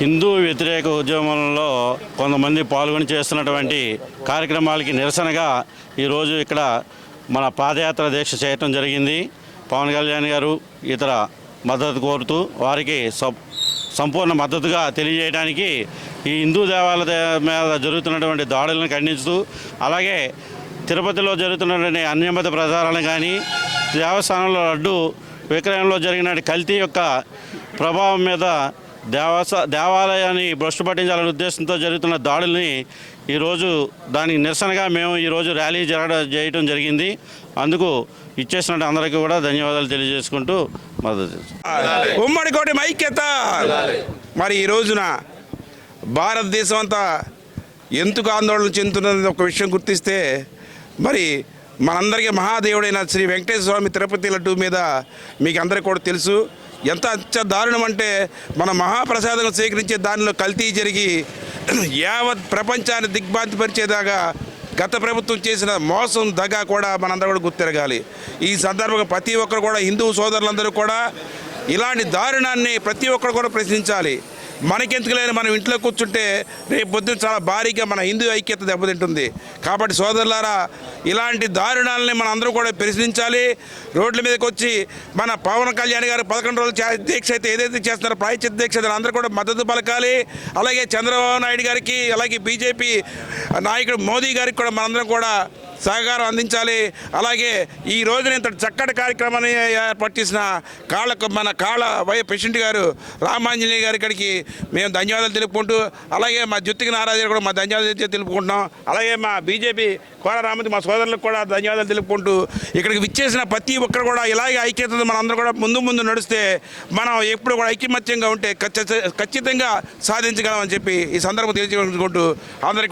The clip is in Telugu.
హిందూ వ్యతిరేక ఉద్యమంలో కొంతమంది పాల్గొని చేస్తున్నటువంటి కార్యక్రమాలకి నిరసనగా ఈరోజు ఇక్కడ మన పాదయాత్ర దీక్ష చేయటం జరిగింది. పవన్ కళ్యాణ్ గారు ఇతర మద్దతు కోరుతూ వారికి సం- సంపూర్ణ మద్దతుగా తెలియజేయడానికి ఈ హిందూ దేవాలయ మీద జరుగుతున్నటువంటి దాడులను ఖండిస్తూ అలాగే తిరుపతిలో జరుగుతున్నటువంటి అన్యమత ప్రచారాలను కానీ దేవస్థానంలో లడ్డు విక్రయంలో జరిగిన కల్తీ యొక్క ప్రభావం మీద దేవాస దేవాలయాన్ని భ్రష్టు పట్టించాలనే ఉద్దేశంతో జరుగుతున్న దాడుల్ని ఈరోజు దానికి నిరసనగా మేము ఈరోజు ర్యాలీ జరగడం చేయడం జరిగింది. అందుకు ఇచ్చేసిన అందరికీ కూడా ధన్యవాదాలు తెలియజేసుకుంటూ మద్దతు ఉమ్మడి కోటి ఐక్యత. మరి ఈ రోజున భారతదేశం అంతా ఎందుకు ఆందోళన చెందుతున్నది ఒక విషయం గుర్తిస్తే మరి మనందరికీ మహాదేవుడైన శ్రీ వెంకటేశ్వర స్వామి తిరుపతి లడ్డు మీద మీకు అందరికీ కూడా తెలుసు. ఎంత అత్య దారుణం అంటే మన మహాప్రసాదం స్వీకరించే దానిలో కల్తీ జరిగి యావత్ ప్రపంచాన్ని దిగ్భ్రాంతిపరిచేదాకా గత ప్రభుత్వం చేసిన మోసం దగా కూడా మనందరూ కూడా గుర్తిరగాలి. ఈ సందర్భంగా ప్రతి ఒక్కరు కూడా హిందూ సోదరులందరూ కూడా ఇలాంటి దారుణాన్ని ప్రతి ఒక్కరు కూడా ప్రశ్నించాలి. మనకెందుకు లేని మనం ఇంట్లో కూర్చుంటే రేపు పొద్దున చాలా భారీగా మన హిందూ ఐక్యత దెబ్బతింటుంది. కాబట్టి సోదరులారా ఇలాంటి దారుణాలని మన అందరూ కూడా ప్రశ్నించాలి రోడ్ల మీదకి వచ్చి మన పవన్ కళ్యాణ్ గారు పదకొండు రోజులు దీక్ష అయితే ఏదైతే చేస్తున్నారో ప్రాయచిత దీక్ష అందరూ కూడా మద్దతు పలకాలి. అలాగే చంద్రబాబు నాయుడు గారికి అలాగే బీజేపీ నాయకుడు మోదీ గారికి కూడా మనందరం కూడా సహకారం అందించాలి. అలాగే ఈ రోజున ఇంత చక్కటి కార్యక్రమాన్ని ఏర్పాటు చేసిన కాళ్ళకు మన కాళ్ళ వై ప్రెసిడెంట్ గారు రామాంజనేయ గారి ఇక్కడికి మేము ధన్యవాదాలు తెలుపుకుంటూ అలాగే మా జ్యుతికి నారాజు కూడా మా ధన్యవాదాలు తెలుపుకుంటున్నాం. అలాగే మా బీజేపీ కోర రామతి మా సోదరులకు కూడా ధన్యవాదాలు తెలుపుకుంటూ ఇక్కడికి విచ్చేసిన ప్రతి ఒక్కరు కూడా ఇలాగే ఐక్యతతో మనం కూడా ముందు ముందు నడిస్తే మనం ఎప్పుడు కూడా ఐక్యమత్యంగా ఉంటే ఖచ్చితంగా సాధించగలమని చెప్పి ఈ సందర్భం తెలియజేసుకుంటూ అందరికీ